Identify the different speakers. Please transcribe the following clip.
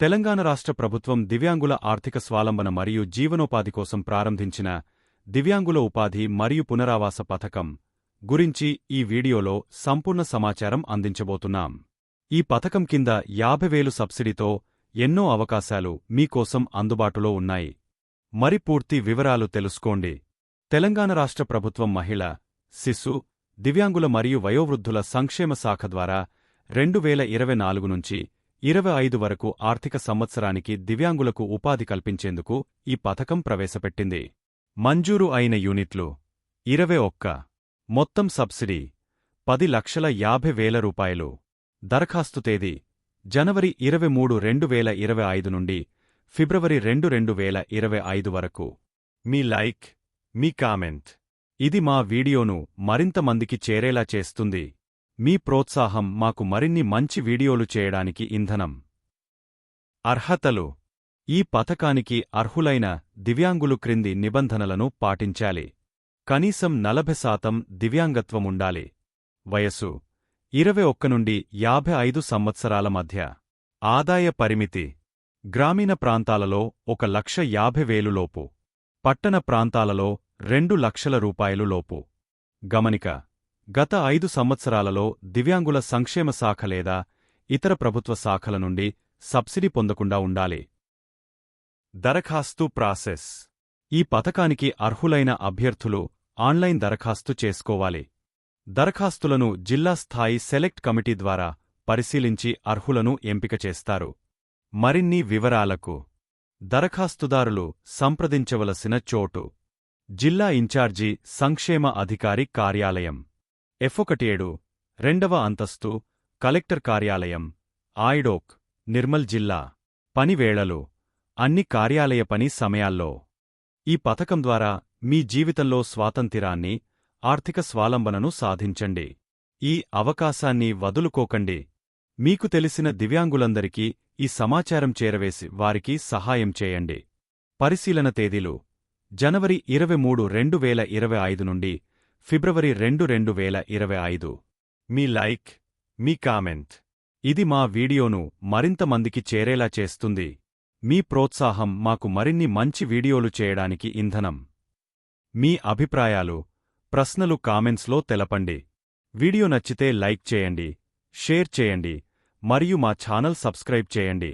Speaker 1: తెలంగాణ రాష్ట్ర ప్రభుత్వం దివ్యాంగుల ఆర్థిక స్వాలంబన మరియు జీవనోపాధి కోసం ప్రారంభించిన దివ్యాంగుల ఉపాధి మరియు పునరావాస పథకం గురించి ఈ వీడియోలో సంపూర్ణ సమాచారం అందించబోతున్నాం. ఈ పథకం కింద యాభై వేలు సబ్సిడీతో ఎన్నో అవకాశాలు మీకోసం అందుబాటులో ఉన్నాయి. మరి పూర్తి వివరాలు తెలుసుకోండి. తెలంగాణ రాష్ట్ర ప్రభుత్వం మహిళ శిశు దివ్యాంగుల మరియు వయోవృద్ధుల సంక్షేమ శాఖ ద్వారా రెండు వేల ఇరవై నాలుగు నుంచి ఇరవై ఐదు వరకు ఆర్థిక సంవత్సరానికి దివ్యాంగులకు ఉపాధి కల్పించేందుకు ఈ పథకం ప్రవేశపెట్టింది. మంజూరు అయిన యూనిట్లు ఇరవై ఒక్క. మొత్తం సబ్సిడీ పది లక్షల యాభై వేల రూపాయలు. దరఖాస్తు తేదీ జనవరి ఇరవై మూడు రెండు వేల ఇరవై ఐదు నుండి ఫిబ్రవరి రెండు రెండు వేల ఇరవై ఐదు వరకు. మీ లైక్ మీ కామెంట్. ఇది మా వీడియోను మరింత మందికి చేరేలా చేస్తుంది. మీ ప్రోత్సాహం మాకు మరిన్ని మంచి వీడియోలు చేయడానికి ఇంధనం. అర్హతలు. ఈ పథకానికి అర్హులైన దివ్యాంగులు క్రింది నిబంధనలను పాటించాలి. కనీసం నలభై శాతం దివ్యాంగత్వముండాలి వయస్సు. ఇరవై ఒక్క నుండి యాభై ఐదు సంవత్సరాల మధ్య. ఆదాయ పరిమితి. గ్రామీణ ప్రాంతాలలో ఒక లక్ష యాభై వేలులోపు పట్టణ ప్రాంతాలలో రెండు లక్షల రూపాయలు లోపు. గమనిక. గత ఐదు సంవత్సరాలలో దివ్యాంగుల సంక్షేమ శాఖ లేదా ఇతర ప్రభుత్వ శాఖల నుండి సబ్సిడీ పొందకుండా ఉండాలి. దరఖాస్తు ప్రాసెస్. ఈ పథకానికి అర్హులైన అభ్యర్థులు ఆన్లైన్ దరఖాస్తు చేసుకోవాలి. దరఖాస్తులను జిల్లా స్థాయి సెలెక్ట్ కమిటీ ద్వారా పరిశీలించి అర్హులను ఎంపిక చేస్తారు. మరిన్ని వివరాలకు దరఖాస్తుదారులు సంప్రదించవలసిన చోటు. జిల్లా ఇన్ఛార్జి సంక్షేమ అధికారి కార్యాలయం. ఎఫ్ఒకటేడు రెండవ అంతస్తు కలెక్టర్ కార్యాలయం ఆయిడోక్ నిర్మల్ జిల్లా. పనివేళలు అన్ని కార్యాలయ పని సమయాల్లో. ఈ పథకం ద్వారా మీ జీవితంలో స్వాతంత్రాన్ని ఆర్థిక స్వాలంబనను సాధించండి. ఈ అవకాశాన్ని వదులుకోకండి. మీకు తెలిసిన దివ్యాంగులందరికీ ఈ సమాచారం చేరవేసి వారికి సహాయం చేయండి. పరిశీలన తేదీలు జనవరి ఇరవై మూడు రెండు వేల ఇరవై ఐదు నుండి ఫిబ్రవరి రెండు రెండు వేల ఇరవై ఐదు. మీ లైక్ మీ కామెంట్. ఇది మా వీడియోను మరింత మందికి చేరేలా చేస్తుంది. మీ ప్రోత్సాహం మాకు మరిన్ని మంచి వీడియోలు చేయడానికి ఇంధనం. మీ అభిప్రాయాలు ప్రశ్నలు కామెంట్స్లో తెలపండి. వీడియో నచ్చితే లైక్ చేయండి షేర్ చేయండి మరియు మా ఛానల్ సబ్స్క్రైబ్ చేయండి.